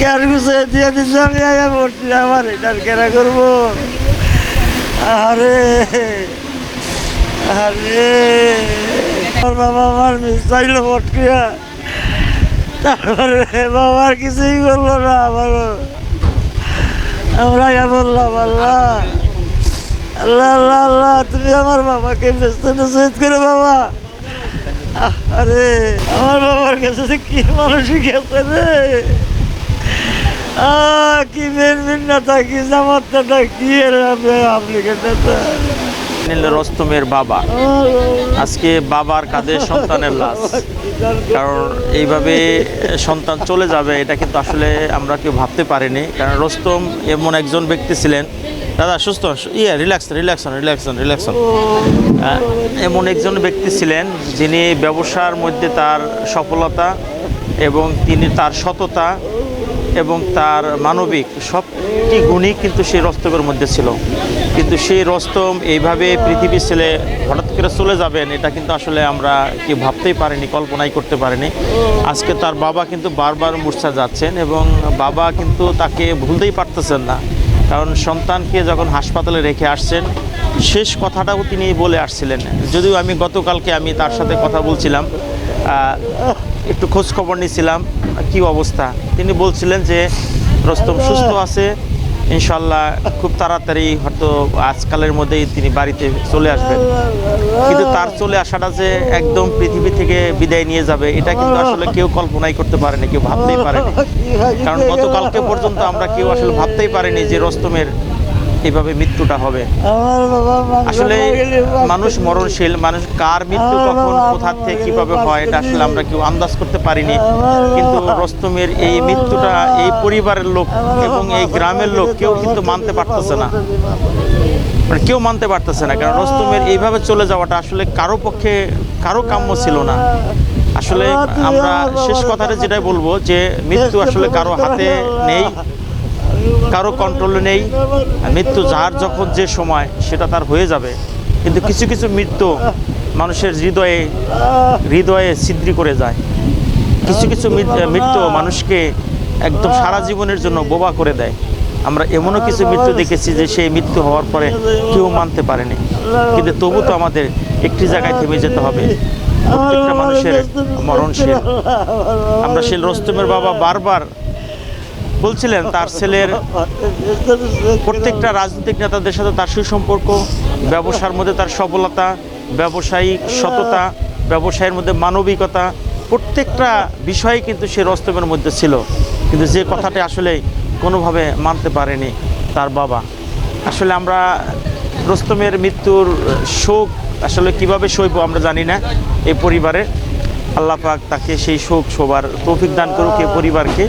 কেন গুছিয়ে দিয়ে দিচ্ছে আমি আগে ভর্তি আমার এটা কেনা করব? আরে আরে, আমার বাবা আমার মিস চাইলো ভর্তিয়া তারপরে বাবার কিছুই করল না, আমারও। আমরা ইয়া বললাম, আল্লাহ আল্লাহ আল্লাহ আল্লাহ, তুমি আমার বাবাকে ব্যস্ত নসিহত করে বাবা। আরে, আমার বাবার কাছে কি মানসিক আছে রে? কি কি কি রস্তমের বাবা। আজকে বাবার কাঁধে সন্তানের লাশ। কারণ এইভাবে সন্তান চলে যাবে, এটা কিন্তু আসলে আমরা কেউ ভাবতে পারিনি। কারণ রস্তম এমন একজন ব্যক্তি ছিলেন। দাদা, সুস্থ? ইয়ে রিল্যাক্স রিল্যাক্সন রিল্যাক্সন রিল্যাক্সন এমন একজন ব্যক্তি ছিলেন যিনি ব্যবসার মধ্যে তার সফলতা এবং তিনি তার সততা এবং তার মানবিক সবটি গুণই কিন্তু সেই রস্তমের মধ্যে ছিল। কিন্তু সেই রস্তম এইভাবে পৃথিবী ছেলে হঠাৎ করে চলে যাবেন, এটা কিন্তু আসলে আমরা কি ভাবতেই পারিনি, কল্পনাই করতে পারিনি। আজকে তার বাবা কিন্তু বারবার মূর্ছা যাচ্ছেন এবং বাবা কিন্তু তাকে ভুলতেই পারতেছেন না। কারণ সন্তানকে যখন হাসপাতালে রেখে আসছেন, শেষ কথাটাও তিনি বলে আসছিলেন। যদিও আমি গতকালকে আমি তার সাথে কথা বলছিলাম একটু খোঁজ খবর নিয়েছিলাম কি অবস্থা? তিনি বলছিলেন যে, রস্তম সুস্থ আছে, ইনশাল্লাহ খুব তাড়াতাড়ি হয়তো আজকালের মধ্যেই তিনি বাড়িতে চলে আসবেন। কিন্তু তার চলে আসাটা যে একদম পৃথিবী থেকে বিদায় নিয়ে যাবে, এটা কিন্তু আসলে কেউ কল্পনাই করতে পারেনি, কেউ ভাবতেই পারেনি। কারণ গতকালকে পর্যন্ত আমরা কেউ আসলে ভাবতেই পারিনি যে রস্তমের এইভাবে মৃত্যুটা হবে? আসলে মানুষ মরণশীল মানুষ কার মৃত্যু কখন কোথা থেকে কীভাবে হয় এটা আসলে আমরা কেউ আন্দাজ করতে পারিনি। কিন্তু রস্তমের এই মৃত্যুটা এই পরিবারের লোক এবং এই গ্রামের লোক কেউ কিন্তু মানতে পারতেছে না। মানে কেউ মানতে পারতেছে না কারণ রস্তমের এইভাবে চলে যাওয়াটা আসলে কারও পক্ষে কারও কাম্য ছিল না। আসলে আমরা শেষ কথাটা যেটাই বলব যে মৃত্যু আসলে কারও হাতে নেই। কারও কন্ট্রোলে নেই মৃত্যু যার যখন যে সময়, সেটা তার হয়ে যাবে। কিন্তু কিছু কিছু মৃত্যু মানুষের হৃদয়ে হৃদয়ে ছিদ্রি করে যায়। কিছু কিছু মৃত্যু মানুষকে একদম সারা জীবনের জন্য বোবা করে দেয়। আমরা এমনও কিছু মৃত্যু দেখেছি যে সেই মৃত্যু হওয়ার পরে কেউ মানতে পারেনি। কিন্তু তবু তো আমাদের একটি জায়গায় থেমে যেতে হবে। প্রত্যেকটা মানুষের মরণশীল। আমরা সেই রস্তমের বাবা বারবার বলছিলেন, তার ছেলের প্রত্যেকটা রাজনৈতিক নেতাদের সাথে তার সুসম্পর্ক, ব্যবসার মধ্যে তার সফলতা, ব্যবসায়িক সততা, ব্যবসায়ের মধ্যে মানবিকতা, প্রত্যেকটা বিষয় কিন্তু সে রস্তমের মধ্যে ছিল। কিন্তু যে কথাটা আসলে কোনোভাবে মানতে পারেনি তার বাবা। আসলে আমরা রস্তমের মৃত্যুর শোক আসলে কীভাবে সইব আমরা জানি না এই পরিবারে আল্লাহ পাক তাকে সেই শোক শোবার তৌফিক দান করুক এই পরিবারকে।